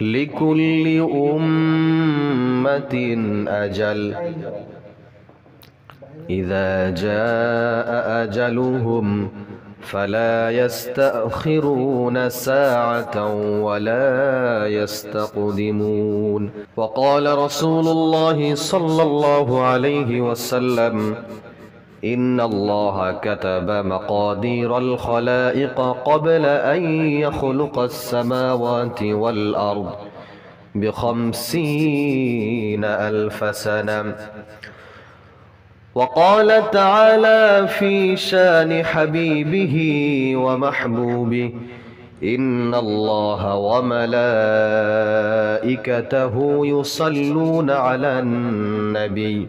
لكل أمة أجل. إذا جاء أجلهم فلا يستأخرون ساعة ولا يستقدمون. وقال رسول الله صلى الله عليه وسلم إن الله كتب مقادير الخلائق قبل أن يخلق السماوات والأرض بخمسين ألف سنة وقال تعالى في شان حبيبه ومحبوبه إن الله وملائكته يصلون على النبي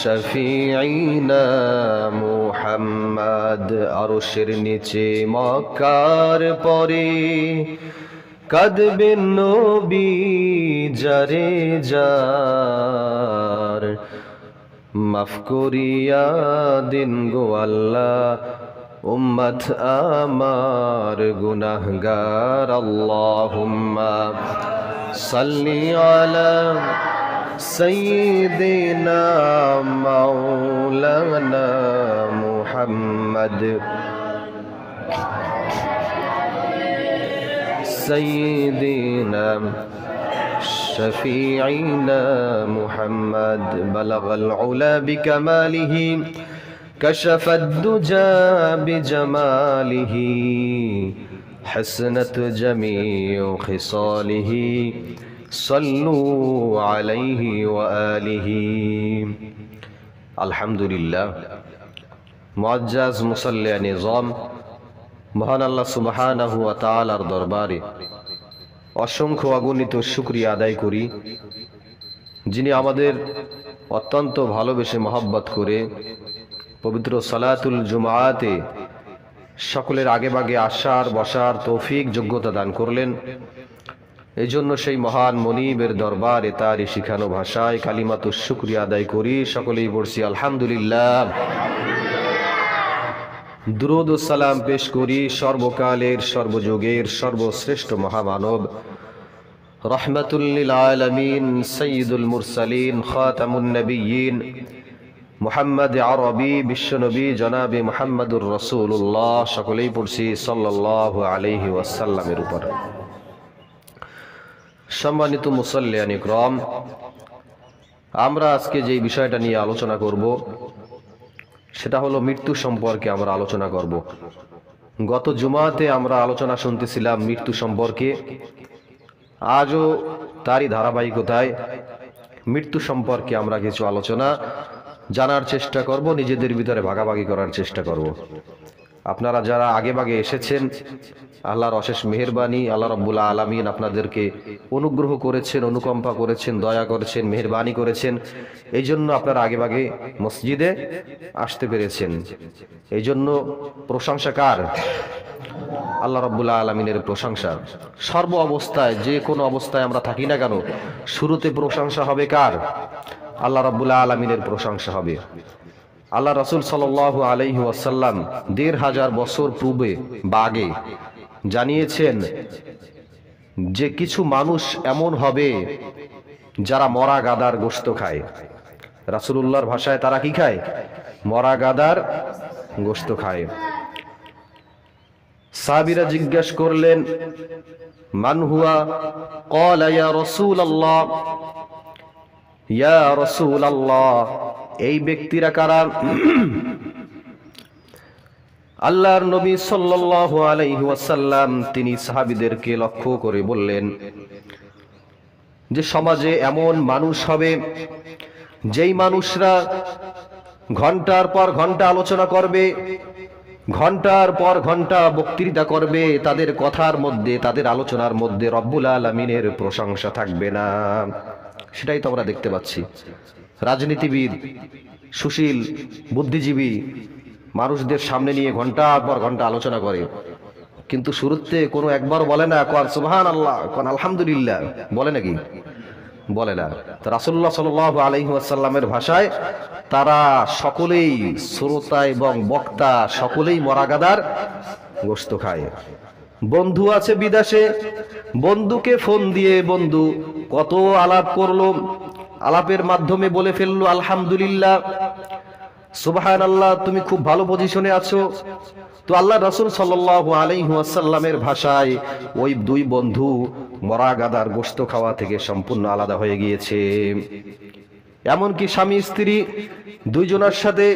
শফিঈনা মুহাম্মদ আরশের নিচে মক্কার পরে কাঁদবেন নবী যারে যার। মাফ করিয়া দিন গো আল্লাহ, উম্মত আমার গুনাহগার। আল্লাহুম্মা সাল্লি আলা سيدنا مولانا محمد. سيدنا شفيعنا محمد. بلغ العلا بكماله كشف الدجى بجماله حسنت جميع خصاله. সল্লু আলাইহি আলিহি। আলহামদুলিল্লাহ। মজ্জাজ মুসল্লিয়া নিজাম, মহান আল্লাহ সুবাহানাহু তালার দরবারে অসংখ্য অগণিত শুক্রিয়া আদায় করি, যিনি আমাদের অত্যন্ত ভালোবেসে মহাব্বত করে পবিত্র সালাতুল জুমাতে সকলের আগে বাগে আসার, বসার তৌফিক, যোগ্যতা দান করলেন। এই জন্য সেই মহান মনিবের দরবারে তারই শিখানো ভাষায় কালিমাত শুক্রিয়া আদায় করি, সকলেই পড়ছি আলহামদুলিল্লাহ। দুরুদ সালাম পেশ করি, সর্বকালের, সর্বযুগের, সর্বশ্রেষ্ঠ মহামানব। রহমতুল্লিল আলমিন সঈদুল মুরসালিন, খাতামুন নবীন মোহাম্মদ আরবি বিশ্বনবী জনাবে মোহাম্মদুর রসুল্লাহ সকলেই পড়ছি সাল্লাহ আলহি ওয়াসাল্লামের উপর। সম্মানিত মুসল্লিয়ান ইকরম, আমরা আজকে যে বিষয়টা নিয়ে আলোচনা করব, সেটা হলো মৃত্যু সম্পর্কে আমরা আলোচনা করব। গত জুমাতে আমরা আলোচনা শুনতেছিলাম মৃত্যু সম্পর্কে। আজও তারই ধারাবাহিকতায় মৃত্যু সম্পর্কে আমরা কিছু আলোচনা জানার চেষ্টা করব, নিজেদের ভিতরে ভাগাভাগি করার চেষ্টা করব। আপনারা যারা আগে ভাগে এসেছেন আল্লাহর অশেষ মেহেরবানি আল্লাহ রব্বুল্লা আলমিন আপনাদেরকে অনুগ্রহ করেছেন, অনুকম্পা করেছেন, দয়া করেছেন, মেহেরবানি করেছেন। এই জন্য আপনারা আগে ভাগে মসজিদে আসতে পেরেছেন। এই জন্য প্রশংসা কার আল্লাহ রব্বুল্লা আলমিনের প্রশংসা। সর্ব অবস্থায়, যে কোনো অবস্থায় আমরা থাকি না কেন, শুরুতে প্রশংসা হবে কার? আল্লাহ রব্বুল্লা আলমিনের প্রশংসা হবে। আল্লাহ রসুল সাল আলহি ওয়াসাল্লাম দেড় হাজার বছর পূর্বে বা আগে জানিয়েছেন যে কিছু মানুষ এমন হবে যারা মরা গাদার গোস্ত খায়। রাসুল্লাহর ভাষায় তারা কি খায়? মরা গাদার গোস্ত খায়। সাবিরা জিজ্ঞাসা করলেন মানহুয়া কলাইয়া রসুল আল্লাহ ইয়া রসুল আল্লাহ এই ব্যক্তিরা কারা? আল্লাহর নবী সাল্লাল্লাহু আলাইহি ওয়াসাল্লাম তিনি সাহাবীদেরকে লক্ষ্য করে বললেন যে সমাজে এমন মানুষ হবে, যেই মানুষরা ঘণ্টার পর ঘণ্টা আলোচনা করবে, ঘণ্টার পর ঘণ্টা বক্তৃতা করবে, তাদের কথার মধ্যে, তাদের আলোচনার মধ্যে রব্বুল আলমিনের প্রশংসা থাকবে না। সেটাই তো আমরা দেখতে পাচ্ছি। রাজনীতিবিদ, সুশীল, বুদ্ধিজীবী মানুষদের সামনে নিয়ে ঘণ্টার পর ঘণ্টা আলোচনা করে। কিন্তু শুরুতে কোনো একবার বলে না, কন সুবহান আল্লাহ কন আলহামদুলিল্লাহ। বলে নাকি? বলে না। রাসুল্লাহ সাল আলহিহাসাল্লামের ভাষায় তারা সকলেই শ্রোতা এবং বক্তা, সকলেই মরাগাদার গোস্ত খায়। বন্ধু আছে বিদেশে, বন্ধুকে ফোন দিয়ে বন্ধু, কত আলাপ করল? আলাপের মাধ্যমে বলে ফেলল, আলহামদুলিল্লাহ। সুবাহান আল্লাহ তুমি খুব ভালো পজিশনে আছো। তো আল্লাহ রসুল সাল্লাসাল্লামের ভাষায় ওই দুই বন্ধু মরা গাদার গোস্ত খাওয়া থেকে সম্পূর্ণ আলাদা হয়ে গিয়েছে। এমনকি স্বামী স্ত্রী দুইজনের সাথে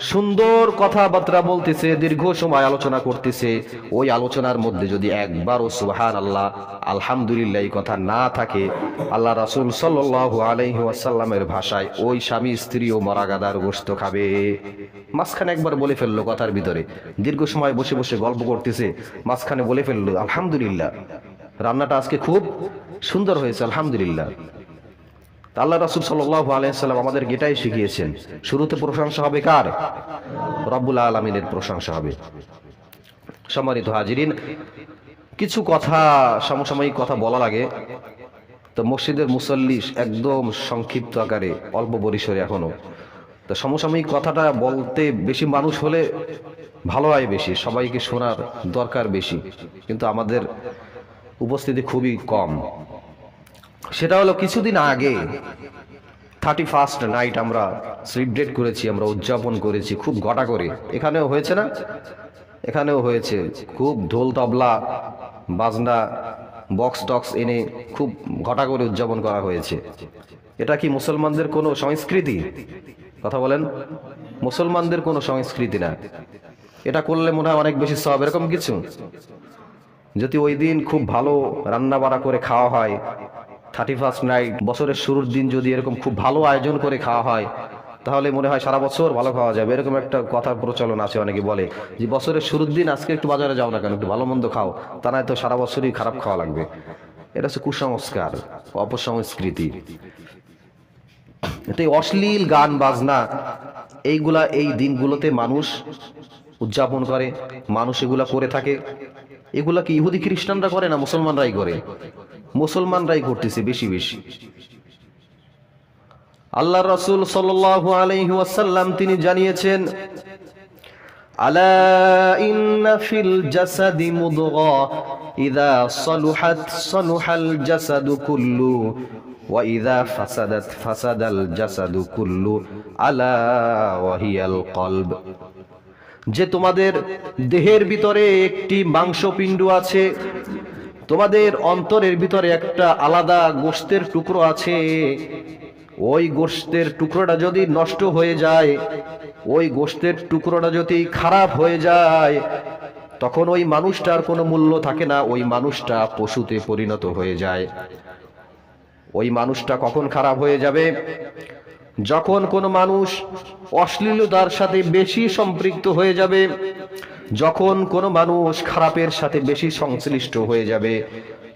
সুন্দর কথাবার্তা বলতেছে, দীর্ঘ সময় আলোচনা করতেছে। ওই আলোচনার মধ্যে যদি একবারও সুহান আল্লাহ আলহামদুলিল্লাহ কথা না থাকে, আল্লাহ রাসুল সাল্লু আলহি ভাষায় ওই স্বামী, স্ত্রী ও মরাগাদার গোস্ত খাবে। মাঝখানে একবার বলে ফেলল কথার ভিতরে। দীর্ঘ সময় বসে বসে গল্প করতেছে, মাঝখানে বলে ফেলল, আলহামদুলিল্লাহ। রান্নাটা আজকে খুব সুন্দর হয়েছে, আলহামদুলিল্লাহ। আল্লাহ রাসুল সাল্লাহ আলাইসাল্লাম আমাদের এটাই শিখিয়েছেন। শুরুতে প্রশংসা হবে কার? রব্বুল আলমিনের প্রশংসা হবে। সম্মানিত হাজিরিন, কিছু কথা, সমসাময়িক কথা বলা লাগে তো মসজিদের মুসল্লি একদম সংক্ষিপ্ত আকারে, অল্প পরিসরে এখনও। তো সমসাময়িক কথাটা বলতে বেশি মানুষ হলে ভালো হয় বেশি, সবাইকে শোনার দরকার বেশি। কিন্তু আমাদের উপস্থিতি খুবই কম। সেটা হলো কিছুদিন আগে থার্টি ফার্স্ট নাইট আমরা সেলিব্রেট করেছি, আমরা উদযাপন করেছি, খুব ঘটা করে। এখানেও হয়েছে না? এখানেও হয়েছে। খুব ঢোল তবলা, বাজনা বক্স টক্স এনে খুব ঘটা করে উদযাপন করা হয়েছে। এটা কি মুসলমানদের কোনো সংস্কৃতি? কথা বলেন। মুসলমানদের কোনো সংস্কৃতি না। এটা করলে মনে হয় অনেক বেশি সব। এরকম কিছু? যদি ওই দিন খুব ভালো রান্না বাড়া করে খাওয়া হয় থার্টি ফার্স্ট নাইট বছরের শুরুর দিন যদি এরকম খুব ভালো আয়োজন করে খাওয়া হয়, তাহলে মনে হয় সারা বছর ভালো খাওয়া যাবে। এরকম একটা কথা প্রচলন আছে, অনেকে বলে যে, বছরের শুরুর দিন আজকে একটু বাজারে যাও না কেন? একটু ভালো মন্দ খাও। তা নয় তো, সারা বছরই খারাপ খাওয়া লাগবে। এটা হচ্ছে কুসংস্কার, অপসংস্কৃতি। এতে অশ্লীল গান, বাজনা, এইগুলা এই দিনগুলোতে মানুষ উদযাপন করে, মানুষ এগুলা করে থাকে। এগুলা কি ইহুদি খ্রিস্টানরা করে না মুসলমানরাই করে? মুসলমানরাই করতেছে বেশি বেশি। আল্লাহ রসুল সাল্লাল্লাহু আলাইহি ওয়াসাল্লাম তিনি জানিয়েছেন, আলা জাসাদি সালুহাল জাসাদু কুল্লু জাসাদু কুল্লু, আলা যে তোমাদের দেহের ভিতরে একটি মাংসপিণ্ড আছে তোমাদের অন্তরের ভিতরে একটা আলাদা গোস্তের টুকরো আছে। ওই গোস্তের টুকরোটা যদি নষ্ট হয়ে যায়, ওই গোস্তের টুকরোটা যদি খারাপ হয়ে যায়, তখন ওই মানুষটার কোনো মূল্য থাকে না, ওই মানুষটা পশুতে পরিণত হয়ে যায়। ওই মানুষটা কখন খারাপ হয়ে যাবে? যখন কোনো মানুষ অশ্লীলতার সাথে বেশি সম্পৃক্ত হয়ে যাবে যখন কোনো মানুষ খারাপের সাথে বেশি সংশ্লিষ্ট হয়ে যাবে,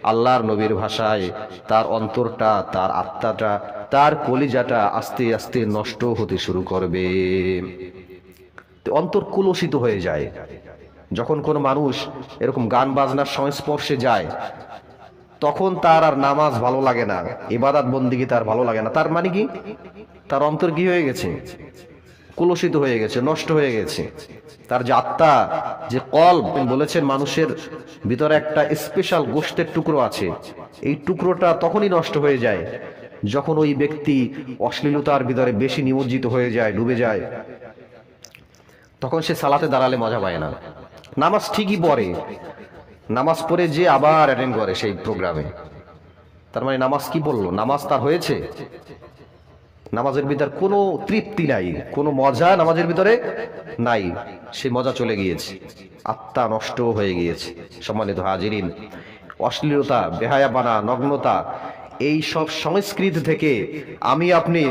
আল্লাহর নবীর ভাষায় তার অন্তরটা, তার আত্মাটা, তার কলিজাটা আস্তে আস্তে নষ্ট হতে শুরু করবে। অন্তর কুলসিত হয়ে যায়। যখন কোনো মানুষ এরকম গান বাজনার সংস্পর্শে যায়, তখন তার আর নামাজ ভালো লাগে না, ইবাদাত বন্দিকে তার ভালো লাগে না। তার মানে কি? তার অন্তর কি হয়ে গেছে? কুলসিত হয়ে গেছে, নষ্ট হয়ে গেছে। তার যে আত্মা, যে কল বলেছেন মানুষের ভিতরে একটা স্পেশাল গোষ্ঠের টুকরো আছে। এই টুকরোটা তখনই নষ্ট হয়ে যায় যখন ওই ব্যক্তি অশ্লীলতার ভিতরে বেশি নিমজ্জিত হয়ে যায়, ডুবে যায়। তখন সে সালাতে দাঁড়ালে মজা পায় না। নামাজ ঠিকই পড়ে। নামাজ পড়ে যে আবার অ্যাটেন্ড করে সেই প্রোগ্রামে। তার মানে নামাজ কি বলল? নামাজ তার হয়েছে? নামাজের ভিতর কোনো তৃপ্তি নাই, কোনো মজা নামাজের ভিতরে নাই। সে মজা চলে গিয়েছে, আত্মা নষ্ট হয়ে গিয়েছে। সম্মানিত হাজিরিন, অশ্লীলতা বেহায়াবানা নগ্নতা, এই সব সংস্কৃতি থেকে আমি আপনি,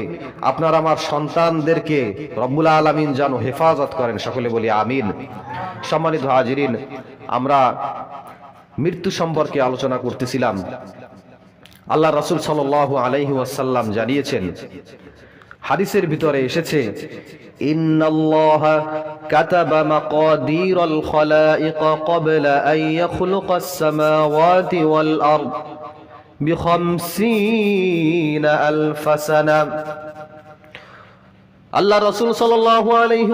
আপনার আমার সন্তানদেরকে রব্বুল আলমিন যেন হেফাজত করেন, সকলে বলি আমিন। সম্মানিত হাজিরিন, আমরা মৃত্যু সম্পর্কে আলোচনা করতেছিলাম। আল্লাহ রাসুল সাল আলাইহি ওয়াসাল্লাম জানিয়েছেন, হাদিসের ভিতরে এসেছে ওয়াল আল্লাহ রাসূল সাল্লাল্লাহু আলাইহি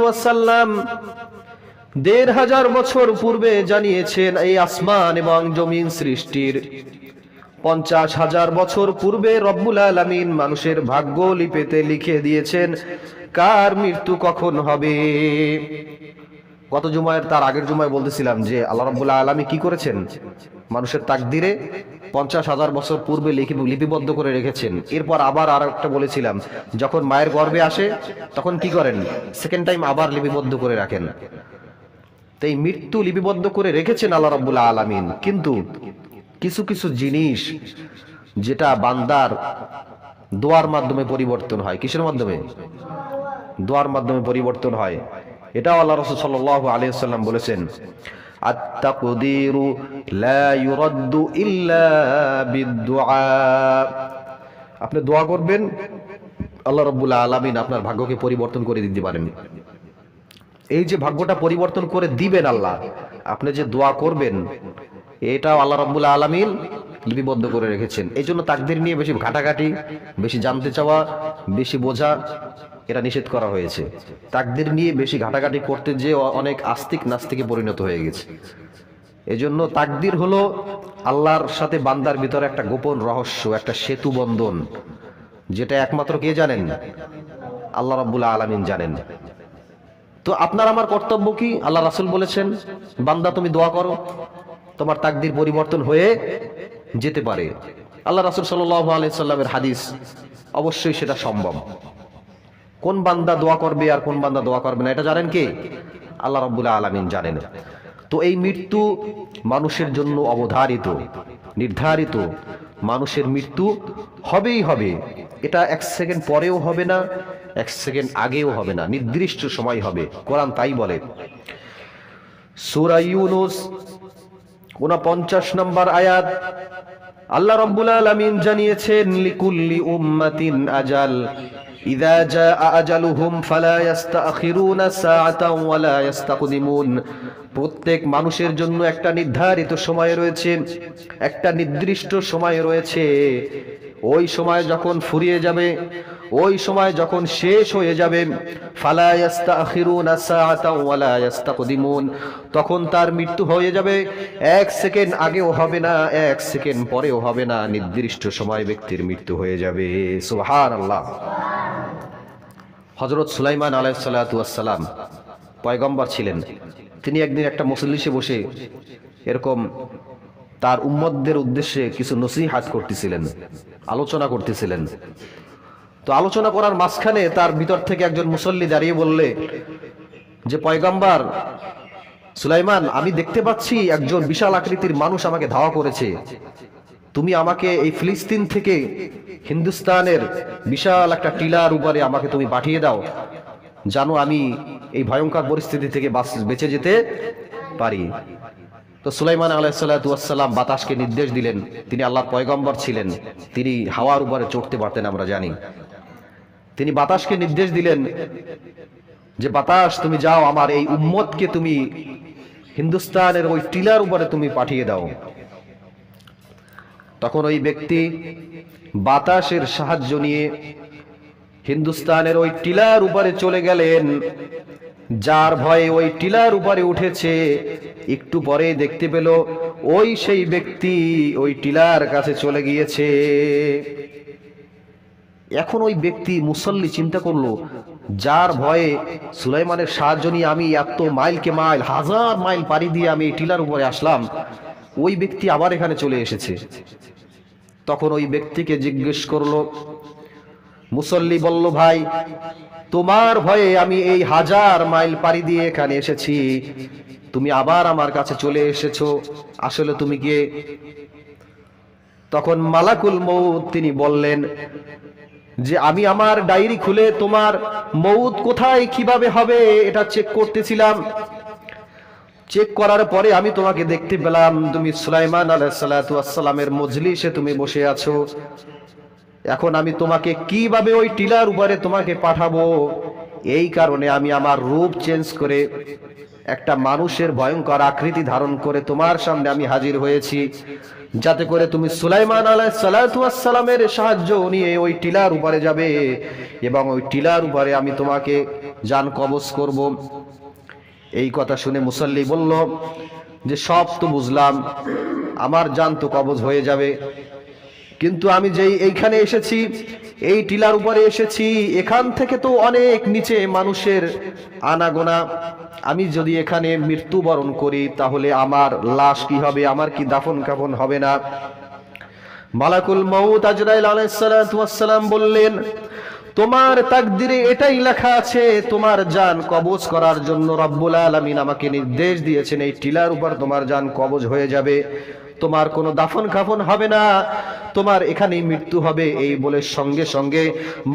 দেড় হাজার বছর পূর্বে জানিয়েছেন, এই আসমান এবং জমিন সৃষ্টির পঞ্চাশ হাজার বছর পূর্বে রব্বুল আলমিন মানুষের ভাগ্য লিপেতে লিখে দিয়েছেন, কার মৃত্যু কখন হবে? গত জুমায়ের, তার আগের জুমায় বলতেছিলাম যে আল্লাহ রব্বুল্লাহ আলমী কি করেছেন? মানুষের তাকদিরে পঞ্চাশ হাজার বছর পূর্বে লিপিবদ্ধ করে রেখেছেন। এরপর আবার আর একটা বলেছিলাম, যখন মায়ের গর্ভে আসে, তখন কি করেন? সেকেন্ড টাইম আবার লিপিবদ্ধ করে রাখেন। তাই মৃত্যু লিপিবদ্ধ করে রেখেছেন আল্লাহ রব্বুল্লাহ আলমিন, কিন্তু কিছু কিছু জিনিস যেটা বান্দার দোয়ার মাধ্যমে পরিবর্তন হয়। কিসের মাধ্যমে? দোয়ার মাধ্যমে পরিবর্তন হয়। এটাও আল্লাহ রসুল সাল্লাহ আলিয়াল্লাম বলেছেন, আত্তাকুদিরু লা ইউরাদ্দু ইল্লা বিদ্দুআ। আপনি দোয়া করবেন, আল্লাহ রব্বুল্লাহ আলামিন আপনার ভাগ্যকে পরিবর্তন করে দিতে পারেন। এই যে ভাগ্যটা পরিবর্তন করে দিবেন আল্লাহ, আপনি যে দোয়া করবেন এটাও আল্লাহ রব্বুল আলমিন লিপিবদ্ধ করে রেখেছেন। এই জন্য তাকদের নিয়ে বেশি ঘাটাঘাটি, বেশি জানতে চাওয়া, বেশি বোঝা, এটা নিষেধ করা হয়েছে। তাকদের নিয়ে বেশি ঘাটাঘাটি করতে যে অনেক আস্তিক নাস্তিকে পরিণত হয়ে গেছে। এজন্য তাকদির হলো আল্লাহর সাথে বান্দার ভিতরে একটা গোপন রহস্য, একটা সেতু বন্ধন, যেটা একমাত্র কে জানেন? আল্লাহ রাব্বুল আলামিন জানেন। তো আপনার আমার কর্তব্য কি? আল্লাহ রাসুল বলেছেন, বান্দা তুমি দোয়া করো। তোমার তাকদির পরিবর্তন হয়ে যেতে পারে। আল্লাহ রাসুল সাল্লাহ আলাইসাল্লামের হাদিস অবশ্যই সেটা সম্ভব। কোন বান্দা দোয়া করবে আর কোন বান্দা দোয়া করবে না, এটা জানেন কে? আল্লাহ রব্বুল্লাহ আলমিন জানেন। তো এই মৃত্যু মানুষের জন্য অবধারিত, নির্ধারিত। মানুষের মৃত্যু হবেই হবে। এটা এক সেকেন্ড পরেও হবে না, এক সেকেন্ড আগেও হবে না। নির্দিষ্ট সময় হবে। কোরআন তাই বলে। সুরা ইউনুস উনপঞ্চাশ নম্বর আয়াত। আল্লাহ রব্বুল আলামিন জানিয়েছেন, লিকুল্লি উম্মাতিন আজাল। ইদা ফালা ওয়ালা প্রত্যেক মানুষের জন্য একটা নির্ধারিত সময় রয়েছে, একটা নির্দিষ্ট সময় রয়েছে। ওই সময় যখন ফুরিয়ে যাবে ওই সময় যখন শেষ হয়ে যাবে তখন তার মৃত্যু হয়ে যাবে। এক সেকেন্ড আগেও হবে না, এক সেকেন্ড পরেও হবে না, নির্দিষ্ট সময় ব্যক্তির মৃত্যু হয়ে যাবে। সুবহানাল্লাহ। হজরত সুলাইমান আলাইসাল্লাম পয়গম্বর ছিলেন। তিনি একদিন একটা মুসল্লিসে বসে এরকম তার উম্মতদের উদ্দেশ্যে কিছু নসিহাত করতেছিলেন, আলোচনা করতেছিলেন। তো আলোচনা করার মাঝখানে তার ভিতর থেকে একজন মুসল্লি দাঁড়িয়ে বললে যে, পয়গম্বর, সুলাইমান, আমি দেখতে পাচ্ছি একজন বিশাল আকৃতির মানুষ আমাকে ধাওয়া করেছে। তুমি আমাকে এই ফিলিস্তিন থেকে হিন্দুস্তানের বিশাল একটা টিলার উপরে আমাকে তুমি পাঠিয়ে দাও। জানো আমি এই ভয়ঙ্কর পরিস্থিতি থেকে বাঁচ- যেতে পারি। তো সুলাইমান আলাইসাল্লাম বাতাসকে নির্দেশ দিলেন। তিনি আল্লাহর পয়গম্বর ছিলেন। তিনি হাওয়ার উপরে চড়তে পারতেন, আমরা জানি। তিনি বাতাসকে নির্দেশ দিলেন যে, বাতাস, তুমি যাও, আমার এই উম্মতকে তুমি হিন্দুস্তানের ওই টিলার উপরে তুমি পাঠিয়ে দাও। তখন ওই ব্যক্তি বাতাসের সাহায্য নিয়ে হিন্দুস্তানের ওই টিলার উপরে চলে গেলেন, যার ভয়ে ওই টিলার উপরে উঠেছে। একটু পরে দেখতে পেল, ওই সেই ব্যক্তি ওই টিলার কাছে চলে গিয়েছে। এখন ওই ব্যক্তি মুসল্লি চিন্তা করল, যার ভয়ে সুলাইমানের সাহায্য নিয়ে আমি এত মাইলকে মাইল, হাজার মাইল পাড়ি দিয়ে আমি টিলার উপরে আসলাম, ওই ব্যক্তি আবার এখানে চলে এসেছে। তখন ওই ব্যক্তিকে জিজ্ঞেস করল, মুসল্লি বলল, ভাই, তোমার ভয়ে আমি এই হাজার মাইল পাড়ি দিয়ে এখানে এসেছি। তুমি আবার আমার কাছে চলে এসেছ। আসলে তুমি কে তখন মালাকুল মৌত তিনি বললেন যে আমি আমার ডায়েরি খুলে তোমার মৌত কোথায়, কীভাবে হবে, এটা চেক করতেছিলাম। চেক করার পরে আমি তোমাকে দেখতে পেলাম, তুমি সুলাইমান আলাইসালামের মজলিসে তুমি বসে আছো। এখন আমি তোমাকে কীভাবে ওই টিলার উপরে তোমাকে পাঠাবো? এই কারণে আমি আমার রূপ চেঞ্জ করে একটা মানুষের ভয়ঙ্কর আকৃতি ধারণ করে তোমার সামনে আমি হাজির হয়েছি। যাতে করে তুমি সুলাইমান আলাই সালামের সাহায্য নিয়ে ওই টিলার উপরে যাবে এবং ওই টিলার উপরে আমি তোমাকে যান কবজ করব। এই কথা শুনে মুসল্লি বলল, যে সব তো বুঝলাম, আমার যান তো কবজ হয়ে যাবে। কিন্তু আমি যেই এইখানে এসেছি এই টিলার উপরে এসেছি। এখান থেকে তো অনেক নিচে মানুষের আনাগোনা। আমি যদি এখানে মৃত্যুবরণ করি, তাহলে আমার লাশ কি হবে? আমার কি দাফন কাফন হবে না? মালাকুল মৌত আজরাইল আলাইসালাম বললেন, তোমার তাকদিরে এটাই লেখা আছে, তোমার জান কবজ করার জন্য রব্বুল আলামিন আমাকে নির্দেশ দিয়েছেন, এই টিলার উপর তোমার যান কবজ হয়ে যাবে। তোমার কোনো দাফন কাফন হবে না। তোমার এখানেই মৃত্যু হবে, এই বলে সঙ্গে সঙ্গে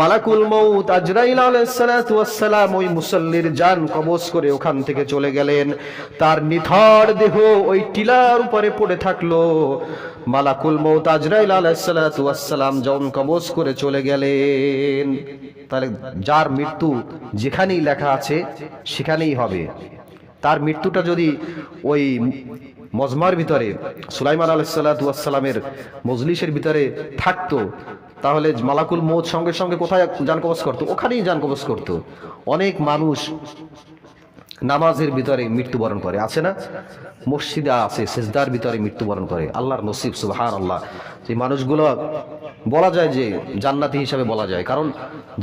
মালাকুল মৌত আজরাইল আলাইসালাম ওই মুসল্লির জান কবজ করে ওখান থেকে চলে গেলেন। তার নিথর দেহ ওই টিলার উপরে পড়ে থাকল। মালাকুল মৌত আজরাইল আলাইসালাম যখন কবজ করে চলে গেলেন, তাহলে যার মৃত্যু যেখানেই লেখা আছে সেখানেই হবে। তার মৃত্যুটা যদি ওই মজমার ভিতরে সুলাইমান আলাইসাল্লামের মজলিসের ভিতরে থাকতো, তাহলে মালাকুল মৌত সঙ্গে সঙ্গে কোথায় যান কবজ করতো? ওখানেই যান কবজ করতো। অনেক মানুষ নামাজের ভিতরে মৃত্যুবরণ করে। আছে না? মসজিদে আছে, সেজদার ভিতরে মৃত্যুবরণ করে। আল্লাহর নসিব সুবহান আল্লাহ সেই মানুষগুলো বলা যায় যে জান্নাতি হিসাবে বলা যায়, কারণ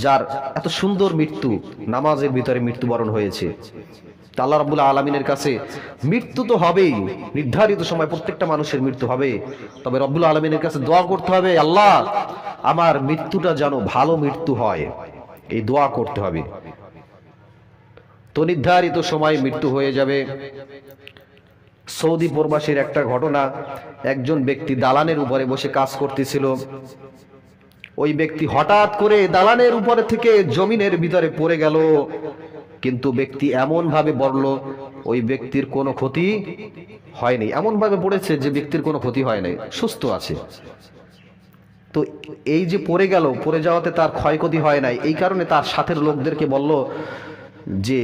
যার এত সুন্দর মৃত্যু, নামাজের ভিতরে মৃত্যুবরণ হয়েছে। আল্লাহ রাবুল আলমিনের কাছে মৃত্যু তো হবেই, নির্ধারিত সময় প্রত্যেকটা মানুষের মৃত্যু হবে। তবে রব্বুল আলমিনের কাছে দোয়া করতে হবে, আল্লাহ, আমার মৃত্যুটা যেন ভালো মৃত্যু হয়। এই দোয়া করতে হবে। তো নির্ধারিত সময় মৃত্যু হয়ে যাবে। সৌদি প্রবাসীর একটা ঘটনা, একজন ব্যক্তি দালানের উপরে বসে কাজ করতেছিল। ওই ব্যক্তি হঠাৎ করে দালানের উপরে থেকে জমিনের ভিতরে পড়ে গেল। কিন্তু ব্যক্তি এমন ভাবে পড়ল ওই ব্যক্তির কোনো ক্ষতি হয়নি। এমন ভাবে পড়েছে যে ব্যক্তির কোনো ক্ষতি হয় নাই, সুস্থ আছে। তো এই যে পড়ে গেল, পড়ে যাওয়াতে তার ক্ষয়ক্ষতি হয় নাই, এই কারণে তার সাথের লোকদেরকে বলল যে,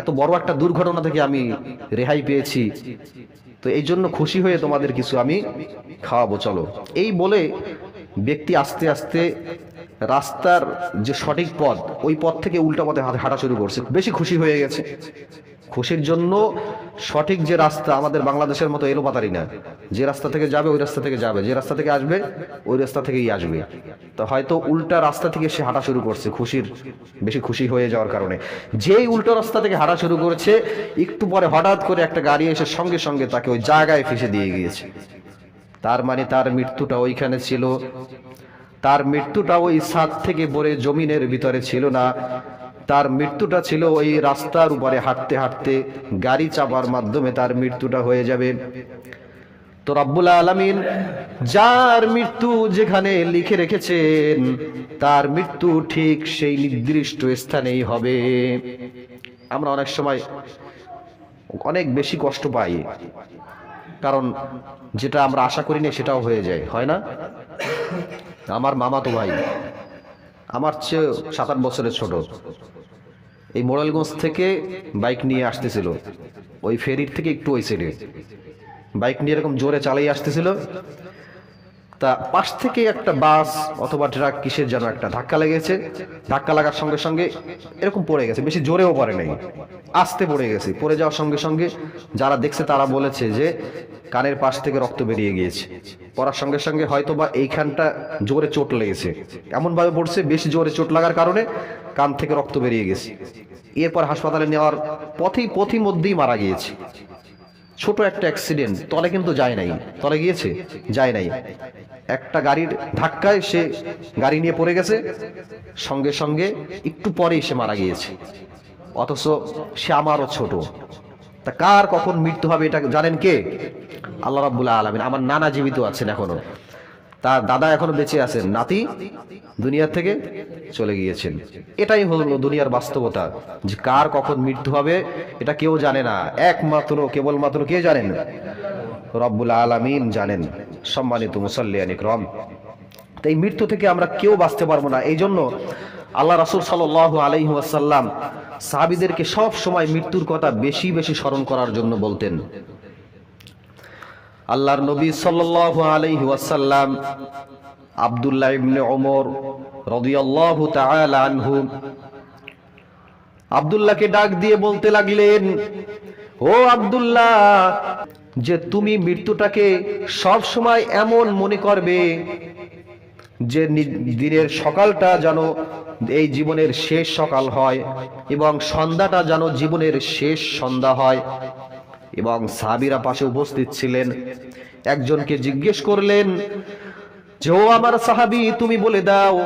এত বড় একটা দুর্ঘটনা থেকে আমি রেহাই পেয়েছি। তো এই জন্য খুশি হয়ে তোমাদের কিছু আমি খাওয়াবো, চলো। এই বলে ব্যক্তি আস্তে আস্তে রাস্তার যে সঠিক পথ, ওই পথ থেকে উল্টা পথে হাঁটা- শুরু করছে। বেশি খুশি হয়ে গেছে। খুশির জন্য সঠিক যে রাস্তা আমাদের বাংলাদেশের মতো এলোপাতারি না। যে রাস্তা থেকে যাবে, ওই রাস্তা থেকে যাবে। যে রাস্তা থেকে আসবে, ওই রাস্তা থেকেই আসবে। তো হয়তো উল্টা রাস্তা থেকে সে হাঁটা শুরু করছে খুশির, বেশি খুশি হয়ে যাওয়ার কারণে। যেই উল্টো রাস্তা থেকে হাঁটা শুরু করেছে, একটু পরে হঠাৎ করে একটা গাড়ি এসে সঙ্গে সঙ্গে তাকে ওই জায়গায় ফেসে দিয়ে গিয়েছে। তার মানে তার মৃত্যুটা ওইখানে ছিল তার মৃত্যুটা ওই সাত থেকে পরে জমিনের ভিতরে ছিল না। তার মৃত্যুটা ছিল ওই রাস্তার উপরে হাঁটতে হাঁটতে গাড়ি চাপার মাধ্যমে তার মৃত্যুটা হয়ে যাবে। তো রব্বুল আলমিন যার মৃত্যু যেখানে লিখে রেখেছেন, তার মৃত্যু ঠিক সেই নির্দিষ্ট স্থানেই হবে। আমরা অনেক সময় অনেক বেশি কষ্ট পাই, কারণ যেটা আমরা আশা করি না সেটাও হয়ে যায়, হয় না? আমার মামা তো ভাই। আমার চেয়ে সাত আট বছরের ছোট। এই মোড়ালগঞ্জ থেকে বাইক নিয়ে আসতেছিল। ওই ফেরির থেকে একটু ওই সাইডে বাইক নিয়ে এরকম জোরে চালিয়ে আসতেছিল। তা পাশ থেকে একটা বাস অথবা ট্রাক কিসের যেন একটা ধাক্কা লেগেছে। ধাক্কা লাগার সঙ্গে সঙ্গে এরকম পড়ে গেছে, বেশি জোরেও পড়ে নাই, আস্তে পড়ে গেছে। পড়ে যাওয়ার সঙ্গে সঙ্গে যারা দেখছে তারা বলেছে যে কানের পাশ থেকে রক্ত বেরিয়ে গিয়েছে। পড়ার সঙ্গে সঙ্গে হয়তো বা এইখানটা জোরে চোট লেগেছে। এমন ভাবে পড়ছে, বেশি জোরে চোট লাগার কারণে কান থেকে রক্ত বেরিয়ে গেছে। এরপর হাসপাতালে নেওয়ার পথেই পথি মধ্যেই মারা গিয়েছে। ছোট একটা অ্যাক্সিডেন্ট তলে কিন্তু যায় নাই। তলে গিয়েছে? যায় নাই। একটা গাড়ির ধাক্কায় সে গাড়ি নিয়ে পড়ে গেছে। সঙ্গে সঙ্গে একটু পরেই সে মারা গিয়েছে। অথচ সে আমারও ছোট। তা কার কখন মৃত্যু হবে এটা জানেন কে? আল্লাহ রাবুল্লাহ আলমিন। আমার নানা জীবিত আছেন এখনও। তার দাদা এখনও বেঁচে আছেন, নাতি দুনিয়া থেকে চলে গিয়েছেন। এটাই হলো দুনিয়ার বাস্তবতা, যে কার কখন মৃত্যু হবে, এটা কেউ জানে না। একমাত্র, কেবলমাত্র কে জানেন? রব্বুল আলামিন জানেন। সম্মানিত মুসল্লিয়ান ইকরাম তো এই মৃত্যু থেকে আমরা কেউ বাঁচতে পারব না। এই জন্য আল্লাহ রাসূল সাল্লাল্লাহু আলাইহি ওয়াসাল্লাম সাহাবীদেরকে সব সময় মৃত্যুর কথা বেশি বেশি স্মরণ করার জন্য বলতেন। আল্লাহর নবী সাল্লাল্লাহু আলাইহি ওয়াসাল্লাম আব্দুল্লাহ ইবনে ওমর রাদিয়াল্লাহু তাআলা আনহু আব্দুল্লাহকে ডাক দিয়ে বলতে লাগলেন, ও আব্দুল্লাহ, যে তুমি মৃত্যুটাকে সব সময় এমন মনে করবে যে দিনের সকালটা যেন এই জীবনের শেষ সকাল হয় এবং সন্ধ্যাটা যেন জীবনের শেষ সন্ধ্যা হয়। এবং সাহাবিরা পাশে উপস্থিত ছিলেন। একজনকে জিজ্ঞেস করলেন, যে ও আমার সাহাবি, তুমি বলে দাও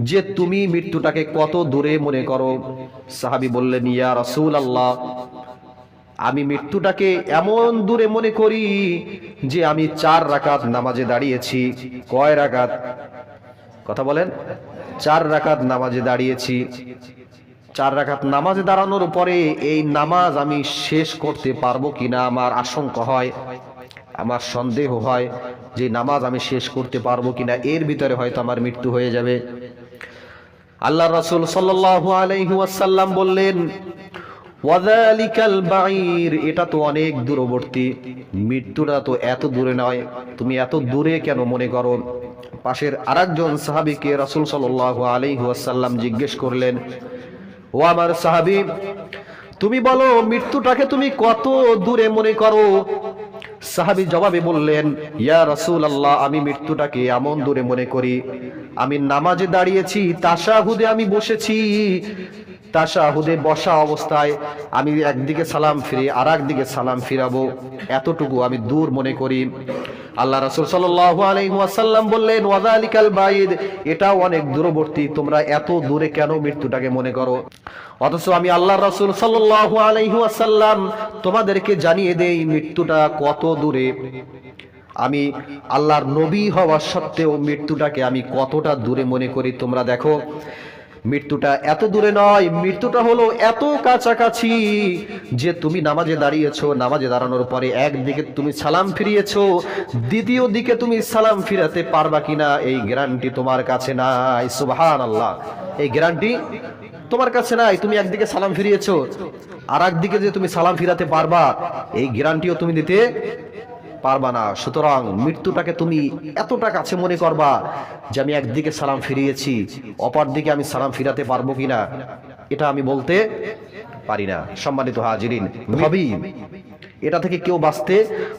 যে তুমি মৃত্যুটাকে কত দূরে মনে করো? সাহাবি বললেন, ইয়া রাসূল আল্লাহ আমি মৃত্যুটাকে এমন দূরে মনে করি যে আমি চার রাকাত নামাজে দাঁড়িয়েছি। কয় রাকাত? কথা বলেন। চার রাকাত নামাজে দাঁড়িয়েছি। চার রাখাত নামাজে দাঁড়ানোর পরে এই নামাজ আমি শেষ করতে পারব কিনা আমার আশঙ্কা হয়, আমার সন্দেহ হয় যে নামাজ আমি শেষ করতে পারব কিনা। এর ভিতরে হয়তো আমার মৃত্যু হয়ে যাবে। আল্লাহ রাসূল ওয়াসাল্লাম বললেন এটা তো অনেক দূরবর্তী। মৃত্যুটা তো এত দূরে নয়। তুমি এত দূরে কেন মনে করো? পাশের আরেকজন সাহাবীকে রাসূল সাল্লাল্লাহু আলাইহি ওয়াসাল্লাম জিজ্ঞেস করলেন ও আমার সাহাবি, তুমি বলো, মৃত্যুটাকে তুমি কত দূরে মনে করো? সাহাবি জবাবে বললেন, ইয়া রসুল আল্লাহ আমি মৃত্যুটাকে এমন দূরে মনে করি। আমি নামাজে দাঁড়িয়েছি তাসাহুদে আমি বসেছি। তাশাহুদে বসা অবস্থায় আমি একদিকে সালাম ফিরে আর একদিকে সালাম ফিরাবো। এতটুকু আমি দূর মনে করি। আল্লাহ রাসূল ওয়াসাল্লাম বললেন, ওয়াযালিকাল বাইদ এটাও অনেক দূরবর্তী। তোমরা এত দূরে কেন মৃত্যুটাকে মনে করো? অথচ আমি আল্লাহ রাসূল আলাইহি তোমাদেরকে জানিয়ে দেই, মৃত্যুটা কত দূরে? আমি আল্লাহর নবী হওয়া সত্ত্বেও মৃত্যুটাকে আমি কতটা দূরে মনে করি তোমরা দেখো। মৃত্যুটা এত দূরে নয়, মৃত্যুটা হলো এত কাছাকাছি যে তুমি নামাজে দাঁড়িয়েছো, নামাজে দাঁড়ানোর পরে একদিকে তুমি সালাম ফিরিয়েছো, দ্বিতীয় দিকে তুমি সালাম ফিরাতে পারবা কিনা, এই গ্যারান্টি তোমার কাছে নাই সুবহান আল্লাহ এই গ্যারান্টি তোমার কাছে নাই, তুমি একদিকে সালাম ফিরিয়েছো আর একদিকে যে তুমি সালাম ফিরাতে পারবা, এই গ্যারান্টিও তুমি দিতে পারবা না। সুতরাং মৃত্যুটাকে তুমি এতটা কাছে মনে করবা যে আমি একদিকে সালাম ফিরিয়েছি অপর দিকে আমি সালাম ফিরাতে পারব কিনা, এটা আমি বলতে পারি না। সম্মানিত হাজিরিন ভাবি এটা থেকে কেউ বাঁচতে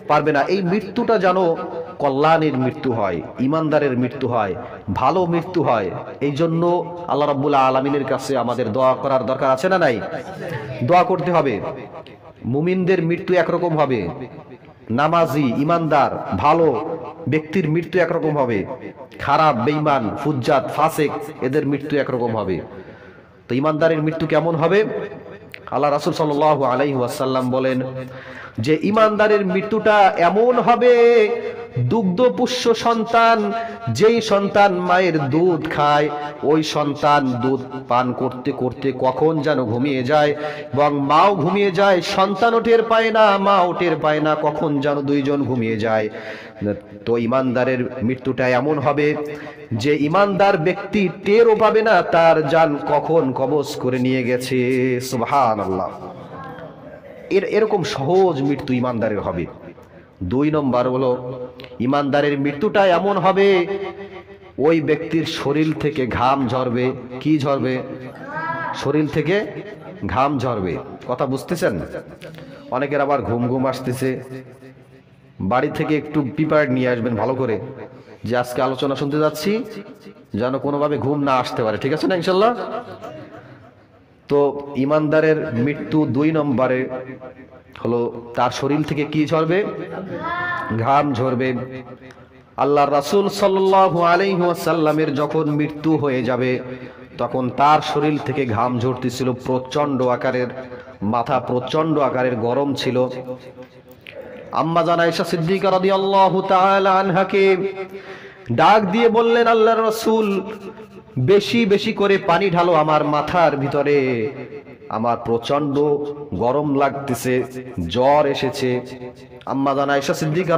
পারবে না। এই মৃত্যুটা যেন কল্যাণের মৃত্যু হয়, ইমানদারের মৃত্যু হয়, ভালো মৃত্যু হয়, এই জন্য আল্লাহ রাব্বুল আলমিনের কাছে আমাদের দোয়া করার দরকার আছে না নাই? দোয়া করতে হবে। মুমিনদের মৃত্যু একরকম হবে। নামাজি, ইমানদার, ভালো, ব্যক্তির মৃত্যু একরকম হবে। খারাপ বেইমান ফুজ্জাত, ফাসেক, এদের মৃত্যু একরকম হবে। তো ইমানদারের মৃত্যু কেমন হবে? আল্লাহ রাসুল সাল আলাইহি ওয়াসাল্লাম বলেন যে ইমানদারের মৃত্যুটা এমন হবে, দুগ্ধপুষ্য সন্তান, যেই সন্তান মায়ের দুধ খায়, ওই সন্তান দুধ পান করতে করতে কখন যেন ঘুমিয়ে যায় এবং মাও ঘুমিয়ে যায়, সন্তানও টের পায় না, মাও টের পায় না, কখন যেন দুইজন ঘুমিয়ে যায়। তো ইমানদারের মৃত্যুটা এমন হবে যে ইমানদার ব্যক্তি টেরও পাবে না, তার যান কখন কবজ করে নিয়ে গেছে। সুবহান আল্লাহ এর এরকম সহজ মৃত্যু ইমানদারের হবে। দুই নম্বর হলো, ইমানদারের মৃত্যুটা এমন হবে, ওই ব্যক্তির শরীর থেকে ঘাম ঝরবে। কি ঝরবে? শরীর থেকে ঘাম ঝরবে। কথা বুঝতেছেন? অনেকের আবার ঘুম ঘুম আসতেছে। বাড়ি থেকে একটু প্রিপেয়ার্ড নিয়ে আসবেন ভালো করে। যে আজকে আলোচনা শুনতে যাচ্ছি, যেন কোনোভাবে ঘুম না আসতে পারে। ঠিক আছে না ইনশাল্লাহ? তো ইমানদারের মৃত্যু দুই নম্বরে হলো, তার শরীর থেকে কি ঝরবে? ঘাম ঝরবে। আল্লাহ রাসুল সাল্লাল্লাহু আলাইহি ওয়াসাল্লামের যখন মৃত্যু হয়ে যাবে, তখন তার শরীর থেকে ঘাম ঝরতেছিল প্রচণ্ড আকারের মাথা প্রচণ্ড আকারের গরম ছিল। আম্মা জানা ঈশা সিদ্দিকা রাদিয়াল্লাহু তাআলা আনহাকে ডাক দিয়ে বললেন, আল্লাহর রাসূল বেশি বেশি করে পানি ঢালো আমার মাথার ভিতরে। আমার প্রচণ্ড গরম লাগতেছে, জ্বর এসেছে। আম্মা জানা ঈশা সিদ্দিকা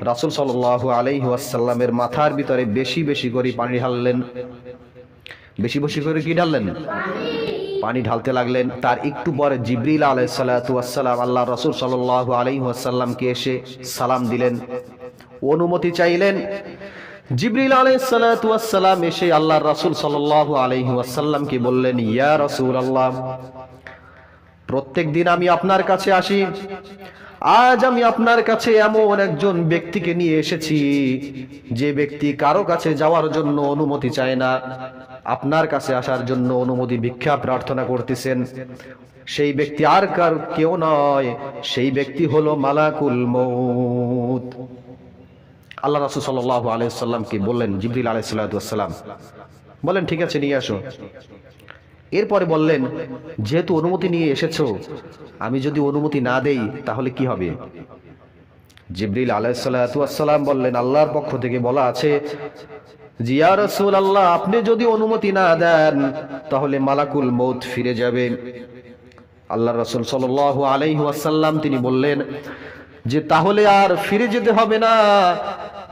রাসূল সাল্লাল্লাহু আলাইহি ওয়াসাল্লামের মাথার ভিতরে বেশি বেশি করে পানি ঢাললেন। বেশি বেশি করে কি ঢাললেন? পানি ঢালতে লাগলেন। তার একটু পরে জিবরিল আলাইসালাম আল্লাহ রসুল সাল আলাই আসাল্লামকে এসে সালাম দিলেন। অনুমতি চাইলেন জিবরিল আলাইসালাম এসে আল্লাহ রসুল সাল আলহি আসাল্লামকে বললেন, ইয়া রসুল আল্লাহ প্রত্যেক দিন আমি আপনার কাছে আসি। আজ আমি আপনার কাছে এমন একজন ব্যক্তিকে নিয়ে এসেছি, যে ব্যক্তি কারও কাছে যাওয়ার জন্য অনুমতি চায় না। আপনার কাছে আসার জন্য অনুমতি ভিক্ষা প্রার্থনা করতেছেন। সেই ব্যক্তি আর কার কেউ নয়, সেই ব্যক্তি হলো মালাকুল মৌত আল্লাহ রাসুল সাল্লাহ আলাইসাল্লামকে বললেন, জিবরিল আলাইসাল্লাম বলেন, ঠিক আছে, নিয়ে আসো। এরপরে বললেন, যেহেতু অনুমতি নিয়ে এসেছ, আমি যদি অনুমতি না দেই, তাহলে কি হবে? জিবরিল আলাইসাল্লাম বললেন, আল্লাহর পক্ষ থেকে বলা আছে, জিয়া রসুল আল্লাহ আপনি যদি অনুমতি না দেন, তাহলে মালাকুল মৌত ফিরে যাবে। আল্লাহ রসুল সাল আলাইহি ওয়াসাল্লাম তিনি বললেন, যে তাহলে আর ফিরে যেতে হবে না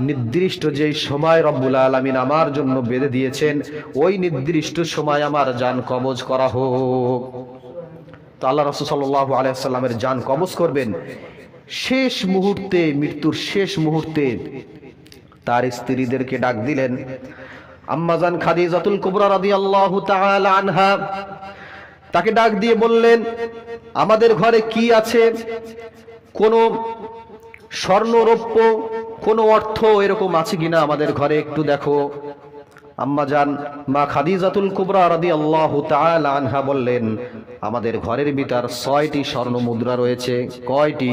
নির্দিষ্ট যে সময় রব্বুল আলমিন আমার জন্য বেঁধে দিয়েছেন, ওই নির্দিষ্ট সময় আমার যান কবজ করা হোক। তো আল্লাহ রসুল সাল্লাহ আলাইসাল্লামের যান কবজ করবেন। শেষ মুহূর্তে, মৃত্যুর শেষ মুহূর্তে তার স্ত্রীদেরকে ডাক দিলেন আম্মাজান খাদি খাদিজাতুল কুবরা রাদিয়াল্লাহু তাআলা আনহা। তাকে ডাক দিয়ে বললেন, আমাদের ঘরে কি আছে? কোনো স্বর্ণ রৌপ্য কোনো অর্থ এরকম আছে কিনা আমাদের ঘরে একটু দেখো। আম্মা যান মা খাদিজাতুল কুবরা রাদিয়াল্লাহু তাআলা আনহা বললেন, আমাদের ঘরের ভিতর ছয়টি স্বর্ণ মুদ্রা রয়েছে। কয়টি?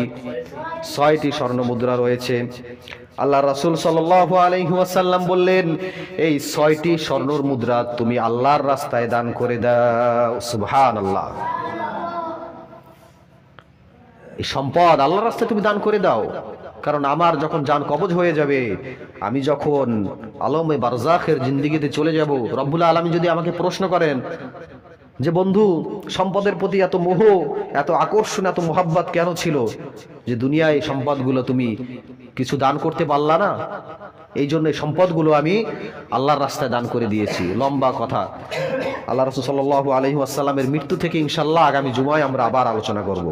ছয়টি স্বর্ণ মুদ্রা রয়েছে। আল্লাহ রাসূল সাল্লাল্লাহু আলাইহি ওয়াসাল্লাম বললেন, এই ছয়টি স্বর্ণর মুদ্রা তুমি আল্লাহর রাস্তায় দান করে দাও। সুবহানাল্লাহ। এই সম্পদ আল্লাহর রাস্তায় তুমি দান করে দাও। কারণ আমার যখন যান কবজ হয়ে যাবে, আমি যখন আলমে বারজাখের জিন্দিগিতে চলে যাব, রব্বুল আলমী যদি আমাকে প্রশ্ন করেন যে, বন্ধু, সম্পদের প্রতি এত মোহ, এত আকর্ষণ, এত মোহাব্বত কেন ছিল? যে, দুনিয়ায় সম্পদগুলো তুমি কিছু দান করতে পারলা না। এই জন্য এই সম্পদগুলো আমি আল্লাহর রাস্তায় দান করে দিয়েছি। লম্বা কথা। আল্লাহ রসুল সাল্লাহ আলহি আসাল্লামের মৃত্যু থেকে ইনশাল্লাহ আগামী জুমায় আমরা আবার আলোচনা করব।